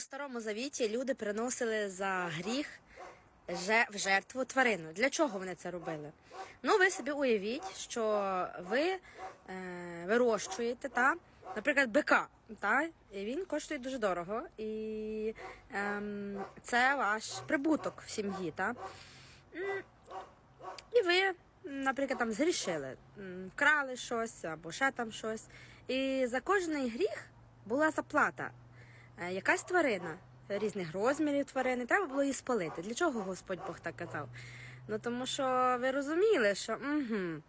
У старому завіті люди приносили за гріх в жертву тварину. Для чого вони це робили? Ну, ви собі уявіть, що ви е, вирощуєте, та, наприклад, бика, та, і він коштує дуже дорого, і ем, це ваш прибуток в сім'ї. Та. І ви, наприклад, там згрішили, вкрали щось або ще там щось. І за кожний гріх була заплата. Е, Якась тварина різних розмірів тварини, треба було її спалити. Для чого Господь Бог так казав? Ну тому що ви розуміли, що угу,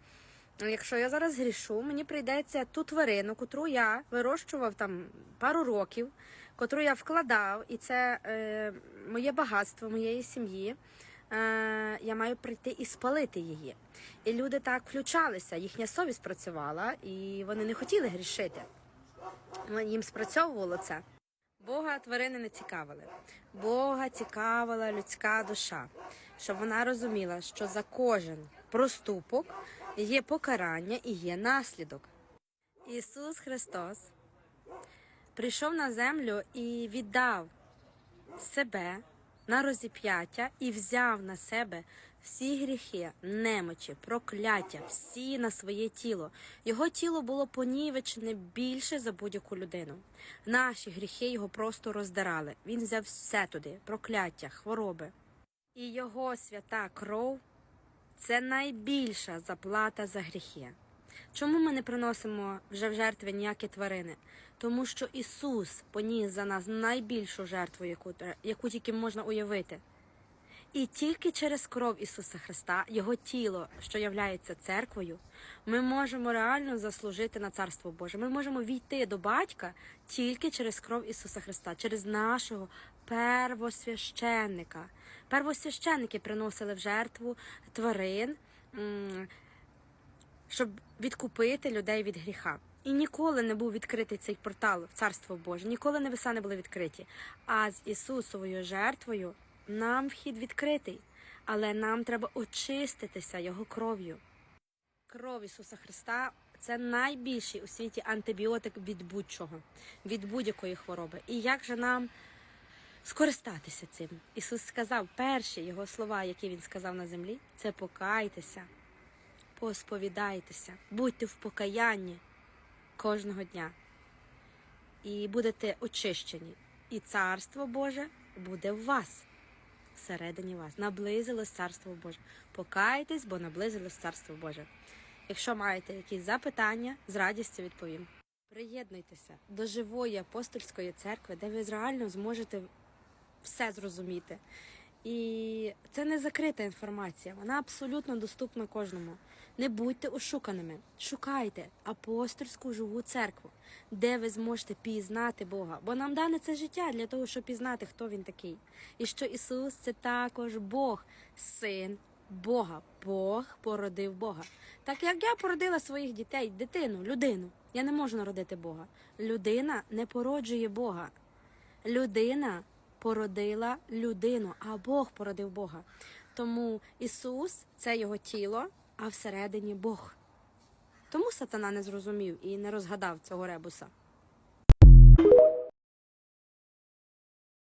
якщо я зараз грішу, мені прийдеться ту тварину, котру я вирощував там пару років, котру я вкладав, і це е, моє багатство моєї сім'ї. Е, я маю прийти і спалити її. І люди так включалися, їхня совість працювала, і вони не хотіли грішити. Їм спрацьовувало це. Бога тварини не цікавили. Бога цікавила людська душа, щоб вона розуміла, що за кожен проступок є покарання і є наслідок. Ісус Христос прийшов на землю і віддав себе на розіп'яття і взяв на себе всі гріхи, немочі, прокляття, всі на своє тіло. Його тіло було понівечене більше за будь-яку людину. Наші гріхи його просто роздирали. Він взяв все туди: прокляття, хвороби. І його свята кров це найбільша заплата за гріхи. Чому ми не приносимо вже в жертви ніякі тварини? Тому що Ісус поніс за нас найбільшу жертву, яку, яку тільки можна уявити. І тільки через кров Ісуса Христа, Його тіло, що являється церквою, ми можемо реально заслужити на Царство Боже. Ми можемо війти до Батька тільки через кров Ісуса Христа, через нашого первосвященника. Первосвященники приносили в жертву тварин. щоб відкупити людей від гріха. І ніколи не був відкритий цей портал в Царство Боже, ніколи небеса не були відкриті. А з Ісусовою жертвою нам вхід відкритий, але нам треба очиститися Його кров'ю. Кров Ісуса Христа це найбільший у світі антибіотик від будь-чого, від будь-якої хвороби. І як же нам скористатися цим? Ісус сказав перші його слова, які він сказав на землі, це покайтеся посповідайтеся, будьте в покаянні кожного дня. І будете очищені. І Царство Боже буде в вас, всередині вас. Наблизилось Царство Боже. Покайтесь, бо наблизилось Царство Боже. Якщо маєте якісь запитання, з радістю відповім. Приєднуйтеся до живої апостольської церкви, де ви реально зможете все зрозуміти. І це не закрита інформація, вона абсолютно доступна кожному. Не будьте ошуканими, шукайте апостольську живу церкву, де ви зможете пізнати Бога. Бо нам дане це життя для того, щоб пізнати, хто він такий. І що Ісус це також Бог, син Бога. Бог породив Бога. Так як я породила своїх дітей, дитину, людину, я не можу народити Бога. Людина не породжує Бога. Людина породила людину, а Бог породив Бога. Тому Ісус це його тіло, а всередині Бог. Тому сатана не зрозумів і не розгадав цього ребуса.